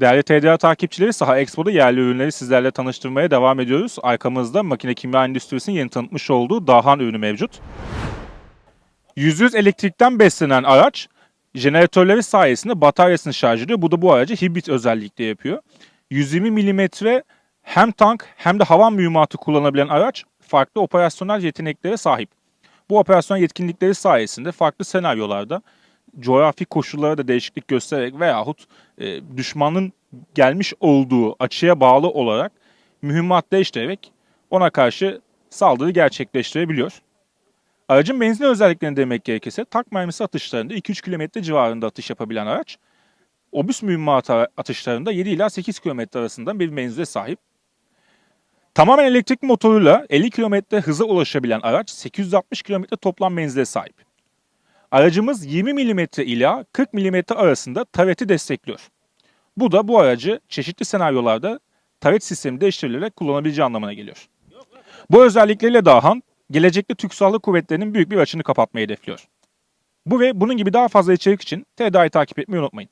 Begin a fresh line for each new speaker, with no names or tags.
Değerli TDA takipçileri Saha Expo'da yerli ürünleri sizlerle tanıştırmaya devam ediyoruz. Arkamızda makine kimya endüstrisinin yeni tanıtmış olduğu Dahan ürünü mevcut. %100 elektrikten beslenen araç jeneratörleri sayesinde bataryasını şarj ediyor. Bu da bu aracı hibrit özellikle yapıyor. 120 milimetre hem tank hem de hava mühimmatı kullanabilen araç farklı operasyonel yeteneklere sahip. Bu operasyon yetkinlikleri sayesinde farklı senaryolarda coğrafi koşullara da değişiklik göstererek veyahut e, düşmanın gelmiş olduğu açıya bağlı olarak mühimmat değiştirerek ona karşı saldırı gerçekleştirebiliyor. Aracın benzin özelliklerini demek gerekirse tak mermisi atışlarında 2-3 kilometre civarında atış yapabilen araç, obüs mühimmatı atışlarında 7 ila 8 kilometre arasında bir menzile sahip. Tamamen elektrik motoruyla 50 kilometre hıza ulaşabilen araç 860 kilometre toplam menzile sahip. Aracımız 20 mm ila 40 mm arasında tareti destekliyor. Bu da bu aracı çeşitli senaryolarda taret sistemi değiştirilerek kullanabileceği anlamına geliyor. Bu özellikleriyle Dahan, gelecekte Türk Silahlı Kuvvetleri'nin büyük bir açını kapatmayı hedefliyor. Bu ve bunun gibi daha fazla içerik için TDA'yı takip etmeyi unutmayın.